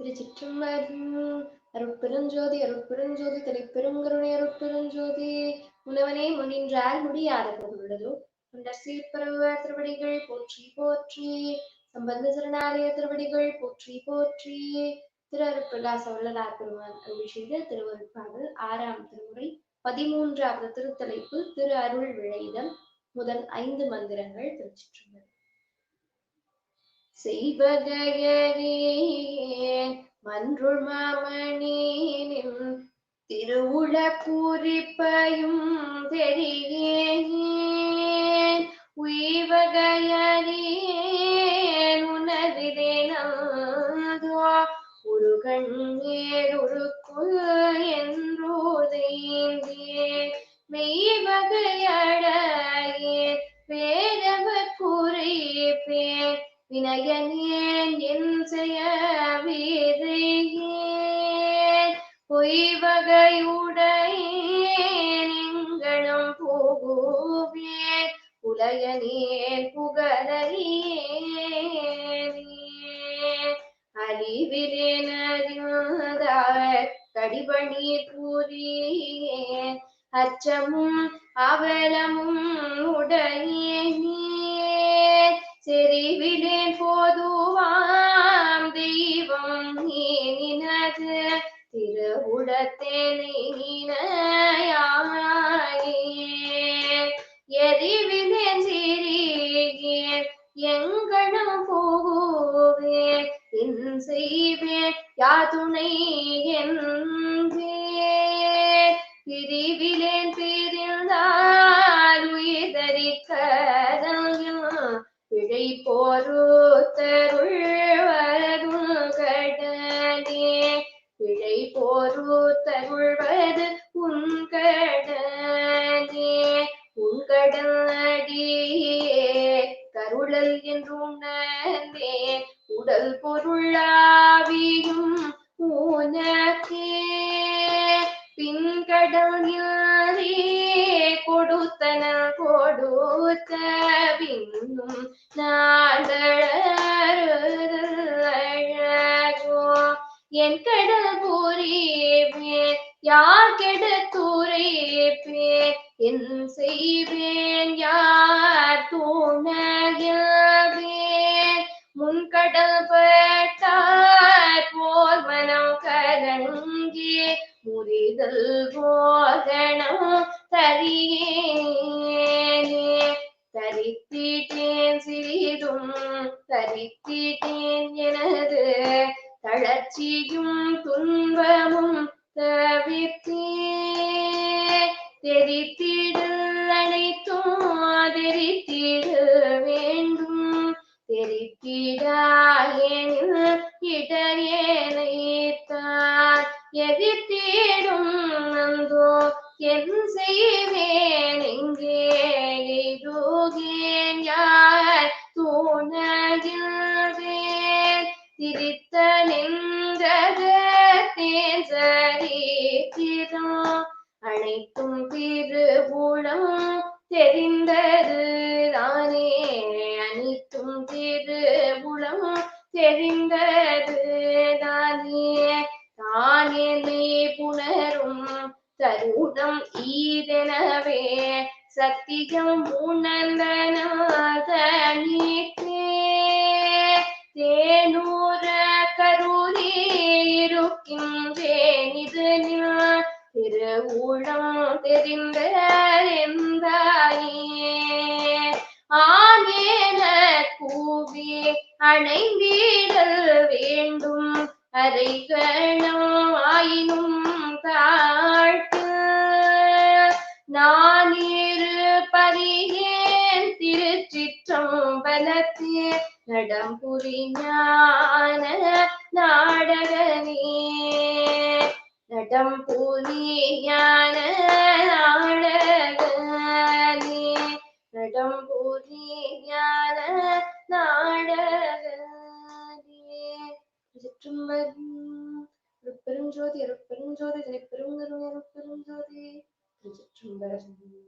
திருச்சிற்றம்பலம். அருட்பெருஞ்சோதி அருட்பெருஞ்சோதி தலைப்பெருங்கருணை அருட்பெருஞ்சோதி. உணவனே முனின்றால் முடியாதது உள்ளதோ தொண்டர் சீர்பரவர் திருவடிகள் போற்றி போற்றி. சம்பந்த சரணாலய திருவடிகள் போற்றி போற்றி. திரு அருட்பிரகாச வள்ளலார் பெருமான் அருள் செய்த திருவருட்பாடல் ஆறாம் திருமுறை பதிமூன்றாவது திருத்தலைப்பு திரு அருள் விளைதம் முதல் ஐந்து மந்திரங்கள் திருச்சிற்றம்பலம். செய்வகையரே மன்றுள் மாமணியின் திருவுள பூரிப்பையும் தெரியேன் உய்வகையரேன் உணர்விலே நாதோ ஒரு குறைப்பேன் வினயனேன் என் செய்ய வீரையேன் போகுவேன் உலகனேன் புகழறியேன். அறிவிலேன் அறிந்தார் கடிபணீர் கூறியேன் அச்சமும் அவலமும் உடையேனே. நீனினது திருவுடத்தே நினையாயே. எரிவிலேன் சிறிகேன் எங்கனம் போகுவேன் என் செய்வேன் யாதுணை என் அடியே கருளல் என்று உணர்ந்தே உடல் பொருளாவியும் உனக்கே. பின்கடல் கொடுத்தன கொடுத்த பின்னும் நாடழகோ என் கடல் புரிவேன் யார் கெடுத்து? என் செய்வேன் யார் துணையவேன் முன்கடல் பட்டார் போல் மனம் கலங்கி முறிதல் போகணம் தரியேனே தரித்திட்டேன் சிறிதும் தரித்திட்டேன் எனது தளர்ச்சியும் துன்பமும் தவிர்த்தே தெரித்திடாயெனில் எதிர்த்தேடும் நந்தோ என் செய்வேன் எங்கே எய்துகேன். யார் தூணகில்வேன் திரித்த நின்றகத்தேன் சரித்திரம் அனைத்தும் திருவுளம் தெரிந்தது நானே அனைத்தும் திருவுளம் தெரிந்தது தானே. தானே புணரும் தருணம் ஈதெனவே. சத்தியம் உணர்ந்தனீட்டே தேனூர கருளே இருக்கின்றேன் இது திருவுளம் தெரிந்த எந்தாயே ஆனேன கூவி அணைந்தே வேண்டும் ஆயினும் தாழ்த்து நான் இருப்பறியேன் திருச்சிற்றம்பலத்தே. நடம்புரி ஞான நாடகனே நடம்புரி ஞான நாடகனே நடம்புரி ஞான நாடகனே சிற்றம்பலம் பெருஞ்சோதி அருட்பெருஞ்சோதி தனி பெருங்கருணை அருட்பெருஞ்சோதி திருச்சிற்றம்பலம்.